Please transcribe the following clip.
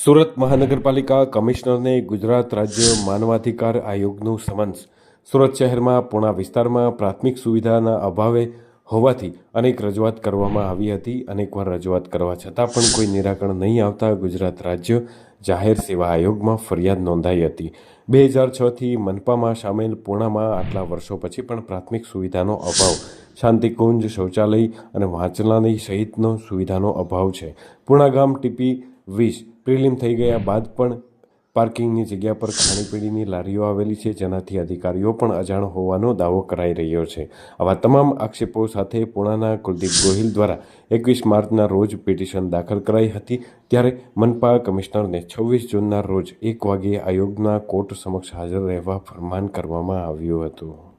સુરત મહાનગરપાલિકા કમિશનરને ગુજરાત રાજ્ય માનવાધિકાર આયોગનું સમન્સ. સુરત શહેરમાં પૂણા વિસ્તારમાં પ્રાથમિક સુવિધાના અભાવે હોવાથી અનેક રજૂઆત કરવામાં આવી હતી. અનેકવાર રજૂઆત કરવા છતાં પણ કોઈ નિરાકરણ નહીં આવતા ગુજરાત રાજ્ય જાહેર સેવા આયોગમાં ફરિયાદ નોંધાઈ હતી. બે હજાર છથી મનપામાં સામેલ પૂણામાં આટલા વર્ષો પછી પણ પ્રાથમિક સુવિધાનો અભાવ, શાંતિકુંજ શૌચાલય અને વાંચનાલય સહિતનો સુવિધાનો અભાવ છે. પૂણા ગામ ટીપી વીસ પ્રિલિમ થઈ ગયા બાદ પણ પાર્કિંગની જગ્યા પર ખાણીપીણીની લારીઓ આવેલી છે. જેનાથી અધિકારીઓ પણ અજાણ હોવાનો દાવો કરાઈ રહ્યો છે. આવા તમામ આક્ષેપો સાથે પૂણાના કુલદીપ ગોહિલ દ્વારા એકવીસ માર્ચના રોજ પિટિશન દાખલ કરાઈ હતી. ત્યારે મનપા કમિશનરને છવ્વીસ જૂનના રોજ એક વાગ્યે આયોગના કોર્ટ સમક્ષ હાજર રહેવા ફરમાન કરવામાં આવ્યું હતું.